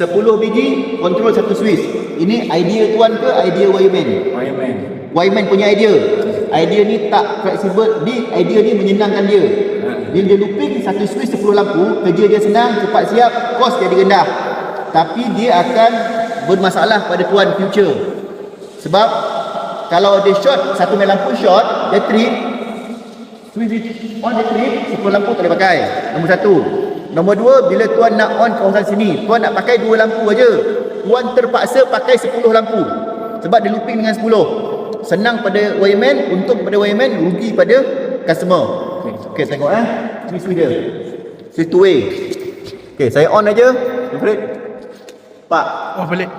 10 biji control satu switch. Ini idea tuan ke idea wireman? Wireman. Wireman punya idea. Idea ni tak fleksibel, ni idea ni menyenangkan dia. Bila dia looping satu switch 10 lampu, kerja dia senang, cepat siap, kos jadi rendah. Tapi dia akan bermasalah pada tuan future. Sebab kalau dia short, satu main lampu short, dia trip, switch on dia trip, 10 lampu tak boleh pakai. Nombor satu. Nombor dua, bila tuan nak on kawasan sini, tuan nak pakai dua lampu aja. Tuan terpaksa pakai 10 lampu. Sebab dia looping dengan 10. Senang pada wireman, untung pada wireman, rugi pada customer. Okey. Okey, tengok eh. Ini switch dia. Switch two way. Okey, saya on aja. Alfred. Pak, Oh balik.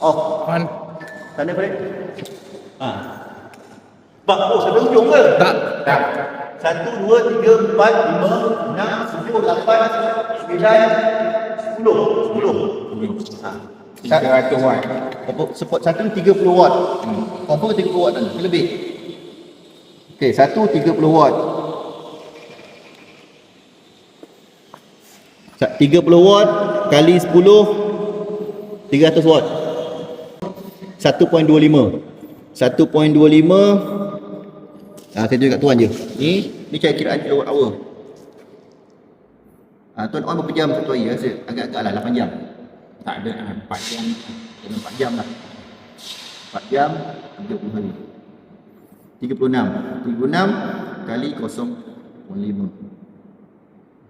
off. On. Tanda balik. Ha. Pak, oh sampai hujung ke? Tak. Tak. Satu, dua, tiga, empat, lima, enam, tujuh, lapan, sembilan, sepuluh. Sepuluh. Ha. Tiga ratus watt. Support, support satu ni 30 watt. Hmm. Confirm 30 watt kan? Lebih? Okey, satu 30 watt. Sa- 30 watt kali 10 300 watt. 1.25. 1.25 Ah, saya tunjuk kat tuan je. Ni, ni cara kiraan kilowatt hour. Ah, tuan on berapa jam satu hari rasa? Agak-agak lah 8 jam. Tak ada ah, empat jam. Kena 4 jam lah 4 jam 30 hari 36 36 kali 0.5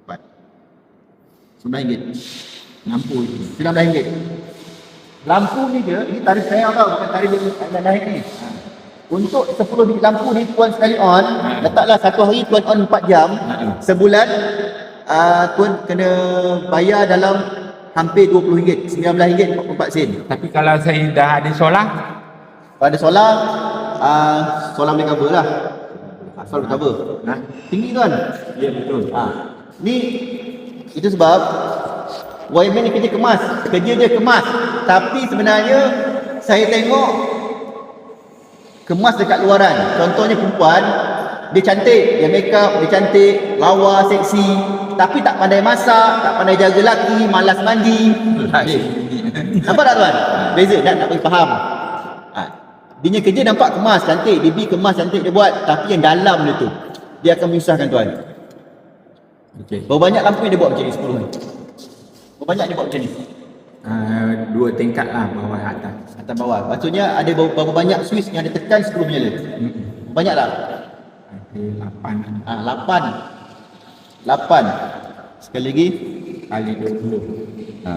4 RM9 Lampu itu. RM19 Lampu ni je, ini tarif saya tau Bukan tarif yang naik ni ha. Untuk 10 biji lampu ni tuan sekali on Letaklah satu hari tuan on 4 jam Sebulan uh, Tuan kena bayar dalam Hampir RM20 RM19.44 sen Tapi kalau saya dah ada solar, Kalau ada solar, uh, solar boleh cover lah. Ah, solar boleh cover. Ha? Tinggi tuan. ya betul. Ha. Ni, itu sebab wireman ni kerja kemas. Kerja dia kemas. Tapi sebenarnya, saya tengok kemas dekat luaran. Contohnya perempuan, dia cantik, dia make up, dia cantik, lawa, seksi. Tapi tak pandai masak, tak pandai jaga laki, malas mandi. Nampak tak tuan? Beza, nak nak bagi faham. Ha. Dia punya kerja nampak kemas, cantik. Bibi kemas, cantik dia buat. Tapi yang dalam dia tu, dia akan menyusahkan tuan. Okey. Berapa banyak lampu yang dia buat macam ni 10 ni? Berapa banyak dia buat macam ni? Uh, dua tingkat lah bawah atas. Atas bawah. Maksudnya ada berapa, banyak switch yang dia tekan 10 menyala? Mm-mm. Banyak. Ada lapan Ha, 8. 8. Sekali lagi. kali dua puluh. Ha.